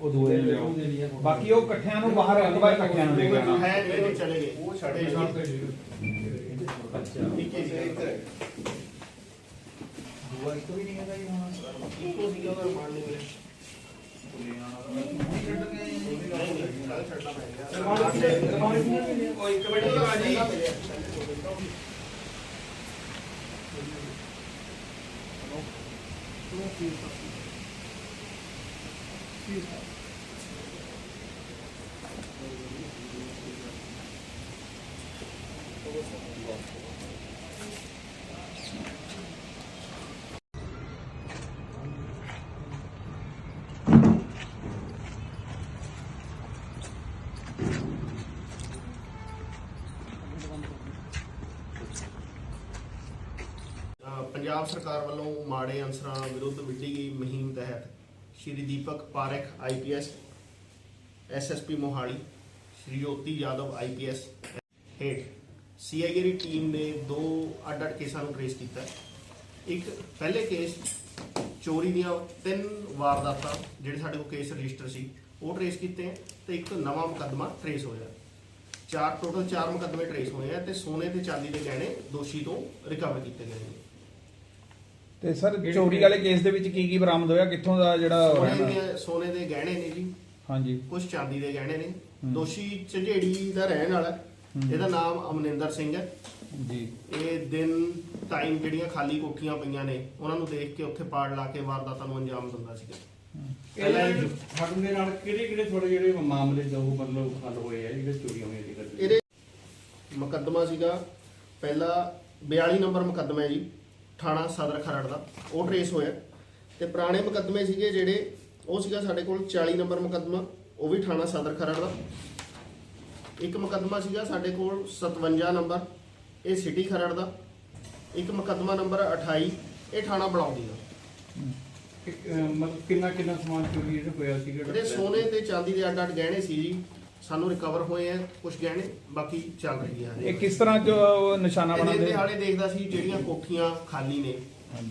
ਉਹ ਦੂਏ ਨੂੰ ਲਿਆਓ। ਬਾਕੀ ਉਹ ਇਕੱਠਿਆਂ ਨੂੰ ਬਾਹਰ ਅਗਵਾ ਇਕੱਠਿਆਂ ਨੂੰ ਲੈ ਕੇ ਆਉਣਾ ਹੈ ਜਿਹੜੇ ਚਲੇ ਗਏ। ਉਹ ਛੱਡ ਗਏ। ਅੱਛਾ। ਠੀਕ ਹੈ। ਜੀ ਦੂਆ ਇੱਕ ਵੀ ਨਹੀਂ ਹੈਗਾ ਜੀ ਹੁਣ। ਇੱਕੋ ਸੀਗਾ ਉਹਦਾ ਮਾਨ ਨਹੀਂ ਮਿਲਿਆ ਕੱਲ ਛੱਡਣਾ ਪੈਗਾ ਉਹ ਇੱਕ ਮਿੰਟ ਲਗਾ ਜੀ। ਅ, ਪੰਜਾਬ ਸਰਕਾਰ ਵੱਲੋਂ ਮਾੜੇ ਅਨਸਰਾਂ ਵਿਰੁੱਧ ਵਿੱਢੀ ਗਈ ਮੁਹਿੰਮ ਤਹਿਤ Shri Deepak Parekh IPS SSP Mohali, Shri Jyoti Yadav IPS ਹੇਠ। ਸੀਆਈਏ ਦੀ ਟੀਮ ਨੇ ਦੋ ਅੱਡ-ਅੱਡ ਕੇਸਾਂ ਨੂੰ ਟ੍ਰੇਸ ਕੀਤਾ। ਇੱਕ ਪਹਿਲੇ ਕੇਸ ਚੋਰੀ ਦੀਆਂ ਤਿੰਨ ਵਾਰਦਾਤਾਂ ਜਿਹੜੇ ਸਾਡੇ ਕੋਲ ਕੇਸ ਰਜਿਸਟਰ ਸੀ, ਉਹ ਟ੍ਰੇਸ ਕੀਤੇ ਹੈ ਤੇ ਇੱਕ ਨਵਾਂ ਮੁਕੱਦਮਾ ਟ੍ਰੇਸ ਹੋਇਆ। ਚਾਰ ਟੋਟਲ ਚਾਰ ਮੁਕੱਦਮੇ ਟ੍ਰੇਸ ਹੋਏ ਆ ਤੇ ਸੋਨੇ ਤੇ ਚਾਂਦੀ ਦੇ ਗਹਿਣੇ ਦੋਸ਼ੀ ਤੋਂ ਰਿਕਵਰ ਕੀਤੇ ਗਏ ਨੇ। ਤੇ ਸਰ ਚੋਰੀ ਵਾਲੇ ਕੇਸ ਦੇ ਵਿੱਚ ਕੀ ਕੀ ਬਰਾਮਦ ਹੋਇਆ? ਕਿੱਥੋਂ ਦਾ ਜਿਹੜਾ ਸੋਨੇ? ਦੇ ਸੋਨੇ ਦੇ ਗਹਿਣੇ ਨੇ ਜੀ। ਹਾਂਜੀ। ਕੁਝ ਚਾਂਦੀ ਦੇ ਗਹਿਣੇ ਨੇ। ਦੋਸ਼ੀ ਝੰਜੇੜੀ ਦਾ ਰਹਿਣ ਵਾਲਾ। ਇਹਦਾ ਨਾਮ ਅਮਨਿੰਦਰ ਸਿੰਘ ਹੈ। ਜੀ। ਇਹ ਦਿਨ ਟਾਈਮ ਜਿਹੜੀਆਂ ਖਾਲੀ ਕੋਠੀਆਂ ਪਈਆਂ ਨੇ ਉਹਨਾਂ ਨੂੰ ਦੇਖ ਕੇ ਉੱਥੇ ਪਾੜ ਲਾ ਕੇ ਵਾਰਦਾਤਾਂ ਨੂੰ ਅੰਜਾਮ ਦਿੰਦਾ ਸੀਗਾ। ਪਹਿਲਾਂ ਇਹ- ਫੜਨ ਦੇ ਨਾਲ ਕਿਹੜੇ ਕਿਹੜੇ ਥੋੜੇ ਜਿਹੜੇ ਮਾਮਲੇ ਜੋ ਮਤਲਬ ਹੱਲ ਹੋਏ ਆ ਜਿਹੜੇ ਚੋਰੀਆਂ ਹੋਈਆਂ ਸੀ ਇਹਦੇ ਮੁਕੱਦਮਾ ਸੀਗਾ ਪਹਿਲਾ 42 ਨੰਬਰ ਮੁਕੱਦਮਾ ਹੈ ਜੀ। ਥਾਣਾ ਸਦਰ ਖਰੜ ਦਾ ਉਹ ਟ੍ਰੇਸ ਹੋਇਆ। ਤੇ ਪੁਰਾਣੇ ਮੁਕੱਦਮੇ ਸੀਗੇ ਜਿਹੜੇ ਉਹ ਸੀਗਾ ਸਾਡੇ ਕੋਲ 40 ਨੰਬਰ ਮੁਕੱਦਮਾ ਉਹ ਵੀ ਥਾਣਾ ਸਦਰ ਖਰੜ ਦਾ। ਇੱਕ ਮੁਕੱਦਮਾ ਸੀਗਾ ਸਾਡੇ ਕੋਲ 57 ਨੰਬਰ ਇਹ ਸਿਟੀ ਖਰੜ ਦਾ। ਇੱਕ ਮੁਕੱਦਮਾ ਨੰਬਰ 28 ਇਹ ਥਾਣਾ ਬਲੌਂਦੀ ਦਾ। ਕਿ- ਅਹ ਮਤਲਬ ਕਿੰਨਾ ਕਿੰਨਾ ਸਮਾਨ ਚੋਰੀ ਜਿਹੜਾ ਹੋਇਆ ਸੀ ਇਹਦੇ ਸੋਨੇ ਤੇ ਚਾਂਦੀ ਦੇ ਅੱਡ-ਅੱਡ ਗਹਿਣੇ ਸੀ ਜੀ। ਸਾਨੂੰ ਰਿਕਵਰ ਹੋਏ ਆ ਕੁਝ ਗਹਿਣੇ ਬਾਕੀ ਚੱਲ ਰਹੀ ਆ ਇਹ ਕਿਸ ਤਰ੍ਹਾਂ ਜੋ ਨਿਸ਼ਾਨਾ ਇਹਦੇ ਬਣਾਉਂਦੇ ਤੇ ਹਾਲੇ ਦੇਖਦਾ ਸੀ ਜਿਹੜੀਆਂ ਕੋਠੀਆਂ ਖਾਲੀ ਨੇ।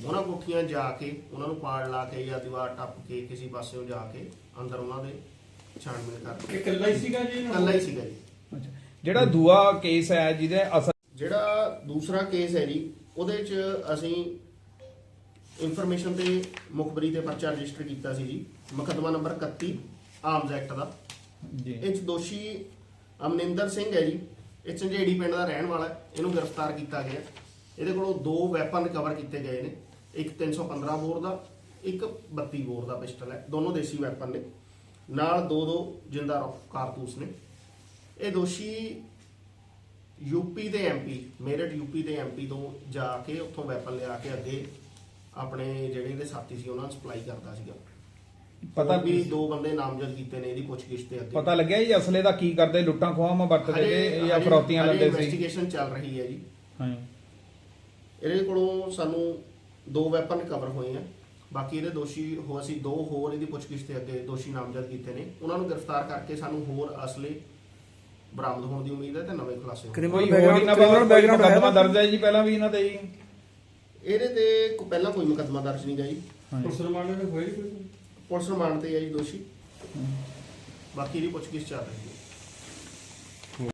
ਉਹਨਾਂ ਕੋਠੀਆਂ ਜਾ ਕੇ ਉਹਨਾਂ ਨੂੰ ਪਾੜ ਲਾ ਕੇ ਜਾਂ ਦੀਵਾਰ ਟੱਪ ਕੇ ਕਿਸੇ ਪਾਸਿਓਂ ਜਾ ਕੇ ਅੰਦਰ ਉਹਨਾਂ ਦੇ ਛਾਣਬੀਣ ਕਰਕੇ ਇਕੱਲਾ ਹੀ ਸੀਗਾ ਜੀ ਇਕੱਲਾ ਹੀ ਸੀਗਾ ਜੀ। ਅੱਛਾ। ਜਿਹੜਾ ਦੂਆ ਕੇਸ ਹੈ ਜਿਹਦੇ ਅਸਲ ਜਿਹੜਾ ਦੂਸਰਾ ਕੇਸ ਹੈ ਜੀ ਉਹਦੇ 'ਚ ਅਸੀਂ ਇਨਫੋਰਮੇਸ਼ਨ ਤੇ ਮੁਖਬਰੀ ਤੇ ਪਰਚਾ ਰਜਿਸਟਰ ਕੀਤਾ ਸੀ ਜੀ ਮੁਕੱਦਮਾ ਨੰਬਰ 31 ਆਰਮਸ ਐਕਟ ਦਾ। ਜੀ। ਇਹ 'ਚ ਦੋਸ਼ੀ ਅਮਨਿੰਦਰ ਸਿੰਘ ਹੈ ਜੀ। ਇਹ ਝੰਜੇੜੀ ਪਿੰਡ ਦਾ ਰਹਿਣ ਵਾਲਾ ਹੈ। ਇਹਨੂੰ ਗ੍ਰਿਫਤਾਰ ਕੀਤਾ ਗਿਆ ਇਹਦੇ ਕੋਲੋਂ ਦੋ ਵੈਪਨ ਰਿਕਵਰ ਕੀਤੇ ਗਏ ਨੇ। ਇੱਕ 315 ਬੋਰ ਦਾ, ਇੱਕ 32 ਬੋਰ ਦਾ ਪਿਸਟਲ ਹੈ। ਦੋਨੋਂ ਦੇਸੀ ਵੈਪਨ ਨੇ। ਨਾਲ ਦੋ ਦੋ ਜਿੰਦਾ ਰਫ ਕਾਰਤੂਸ ਨੇ। ਇਹ ਦੋਸ਼ੀ ਯੂਪੀ ਤੇ ਐਮਪੀ ਮੇਰਠ ਯੂਪੀ ਤੇ ਐਮਪੀ ਤੋਂ ਜਾ ਕੇ ਉੱਥੋਂ ਵੈਪਨ ਲਿਆ ਕੇ ਅੱਗੇ ਆਪਣੇ ਜਿਹੜੇ ਇਹਦੇ ਸਾਥੀ ਸੀ, ਉਹਨਾਂ ਨੂੰ ਸਪਲਾਈ ਕਰਦਾ ਸੀਗਾ। ਪਤਾ ਵੀ ਦੋ ਬੰਦੇ ਨਾਮਜ਼ਦ ਕੀਤੇ ਨੇ ਇਹਦੀ ਪੁੱਛਗਿੱਛ ਤੇ ਅੱਗੇ। ਪਤਾ ਲੱਗਿਆ ਜੀ ਅਸਲੇ ਦਾ ਕੀ ਕਰਦੇ ਲੁੱਟਾਂ ਖੋਹਾਂ ਮਾ ਵਰਤਦੇ ਤੇ ਜਾਂ ਫਰੌਤੀਆਂ ਲੈਂਦੇ ਸੀ। ਇਨਵੈਸਟੀਗੇਸ਼ਨ ਚੱਲ ਰਹੀ ਹੈ ਜੀ। ਹਾਂ ਇਹਦੇ ਕੋਲੋਂ ਸਾਨੂੰ ਦੋ ਵੈਪਨ ਕਵਰ ਹੋਏ ਆ। ਬਾਕੀ ਇਹਦੇ ਦੋਸ਼ੀ ਹੋ ਅਸੀਂ ਦੋ ਹੋਰ ਇਹਦੀ ਪੁੱਛਗਿੱਛ ਤੇ ਅੱਗੇ ਦੋਸ਼ੀ ਨਾਮਜ਼ਦ ਕੀਤੇ ਨੇ। ਉਹਨਾਂ ਨੂੰ ਗ੍ਰਿਫਤਾਰ ਕਰਕੇ ਸਾਨੂੰ ਹੋਰ ਅਸਲੇ ਬਰਾਮਦ ਹੋਣ ਦੀ ਉਮੀਦ ਹੈ ਤੇ ਨਵੇਂ ਖੁਲਾਸੇ ਕੋਈ ਹੋਰ ਇਹਨਾਂ ਬਾਰੇ background ਮੁਕੱਦਮਾ ਹੈ? ਦਰਜ ਹੈ ਜੀ ਪਹਿਲਾਂ ਵੀ ਇਹਨਾਂ ਤੇ ਜੀ? ਇਹਦੇ ਤੇ ਪਹਿਲਾਂ ਕੋਈ ਮੁਕੱਦਮਾ ਦਰਜ ਨਹੀਂ ਗਾ ਜੀ। ਪੁਲਿਸ ਰਿਮਾਂਡ ਦੇ ਹੋਏ ਕੋਈ? ਪੁਲਿਸ ਰਿਮਾਂਡ ਤੇ ਹੈ ਜੀ ਦੋਸ਼ੀ। ਬਾਕੀ ਇਹਦੀ ਪੁੱਛਗਿੱਛ ਚੱਲ ਰਹੀ ਹੈ।